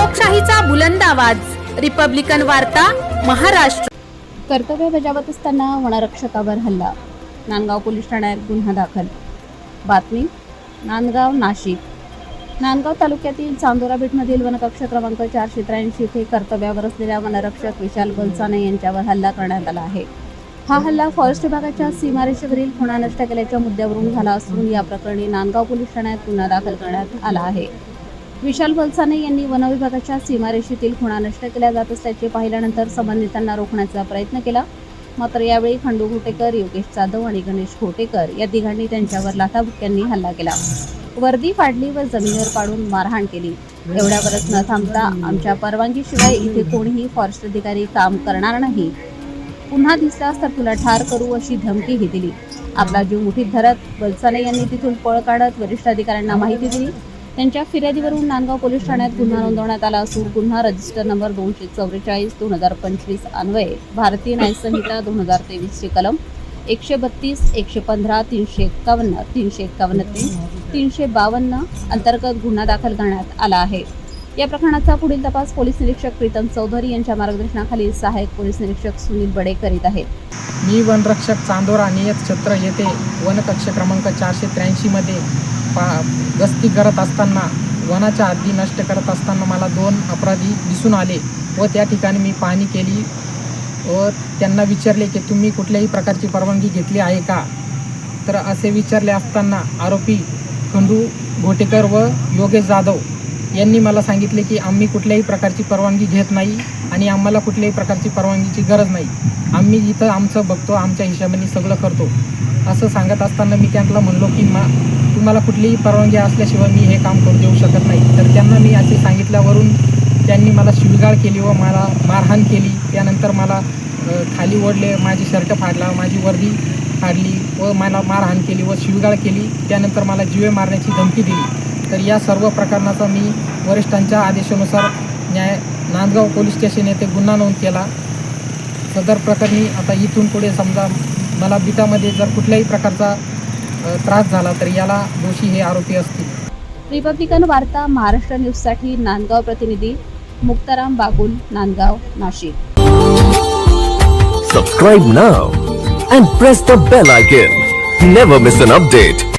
लोकशाहीचा बुलंद आवाज. रिपब्लिकन वार्ता महाराष्ट्र. कर्तव्य बजावत असताना वनरक्षकावर हल्ला. नांदगाव पोलीस ठाण्यात गुन्हा दाखल. बातमी नांदगाव नाशिक. नांदगाव तालुक्यातील चांदोरा बेटमधील वनकक्ष क्रमांक चारशे त्र्याऐंशी येथे कर्तव्यावर असलेल्या वनरक्षक विशाल बलसाने यांच्यावर हल्ला करण्यात आला आहे. हा हल्ला फॉरेस्ट विभागाच्या सीमारेषेवरील खुणा नष्ट केल्याच्या मुद्द्यावरून झाला असून या प्रकरणी नांदगाव पोलीस ठाण्यात गुन्हा दाखल करण्यात आला आहे. विशाल बलसाने यांनी वनविभागाच्या सीमारेषेतील खुणा नष्ट केल्या जात असल्याचे पाहिल्यानंतर संबंधितांना रोखण्याचा प्रयत्न केला. मात्र यावेळी खंडू घोटेकर योगेश जाधव आणि गणेश घोटेकर या तिघांनी त्यांच्यावर लाथाबुक्क्यांनी हल्ला केला. वर्दी फाडली व जमिनीवर पाडून मारहाण केली. एवढ्यावरच न थांबता आमच्या परवानगीशिवाय इथे कोणीही फॉरेस्ट अधिकारी काम करणार नाही. पुन्हा दिसल्यास तर तुला ठार करू अशी धमकीही दिली. आपला जीव मुठीत धरत बलसाने यांनी तिथून पळ काढत वरिष्ठ अधिकाऱ्यांना माहिती दिली. त्यांच्या फिर्यादीवरून नांदगाव पोलीस ठाण्यात गुन्हा नोंदवण्यात आला असून गुन्हा रजिस्टर नंबर दोनशे चौवेचाळीस दोन हजार पंचवीस अन्वये भारतीय न्यायसंहिता दोन हजार तेवीसचे कलम एकशे बत्तीस एकशे पंधरा तीनशे एक्कावन्न तीनशे एक्कावन्न तीन तीनशे बावन्न अंतर्गत गुन्हा दाखल करण्यात आला आहे. या प्रकरणाचा पुढील तपास पोलीस निरीक्षक प्रीतम चौधरी यांच्या मार्गदर्शनाखाली सहाय्यक पोलीस निरीक्षक सुनील बडे करीत आहेत. मी वनरक्षक चांदोरा नियत क्षेत्र येथे वनकक्ष क्रमांक चारशे त्र्याऐंशीमध्ये पा गस्ती करत असताना वनाच्या हद्दी नष्ट करत असताना मला दोन अपराधी दिसून आले व त्या ठिकाणी मी पाहणी केली व त्यांना विचारले की तुम्ही कुठल्याही प्रकारची परवानगी घेतली आहे का? तर असे विचारले असताना आरोपी खंडू घोटेकर व योगेश जाधव यांनी मला सांगितले की आम्ही कुठल्याही प्रकारची परवानगी घेत नाही आणि आम्हाला कुठल्याही प्रकारची परवानगीची गरज नाही. आम्ही इथं आमचं बघतो आमच्या हिशोबाने सगळं करतो. असं सांगत असताना मी त्यांना म्हणलो की मा तुम्हाला कुठलीही परवानगी असल्याशिवाय मी हे काम करू देऊ शकत नाही. तर त्यांना मी असे सांगितल्यावरून त्यांनी मला शिवीगाळ केली व मला मारहाण केली. त्यानंतर मला खाली ओढले माझी शर्ट फाडला माझी वर्दी फाडली व मला मारहाण केली व शिवीगाळ केली. त्यानंतर मला जीवे मारण्याची धमकी दिली. तर या सर्व प्रकरणाचा मी वरिष्ठांच्या आदेशानुसार न्याय नांदगाव पोलीस स्टेशन येथे गुन्हा नोंद केला. सदर प्रकरणी आता इथून पुढे समजा मला बिटामध्ये जर कुठल्याही प्रकारचा त्रास झाला तर याला दोषी हे आरोपी असतील रिपब्लिकन वार्ता महाराष्ट्र न्यूजसाठी नांदगाव प्रतिनिधी Muktaram Bagul Nandgaon Nashik Subscribe now and press the bell icon. Never miss an update.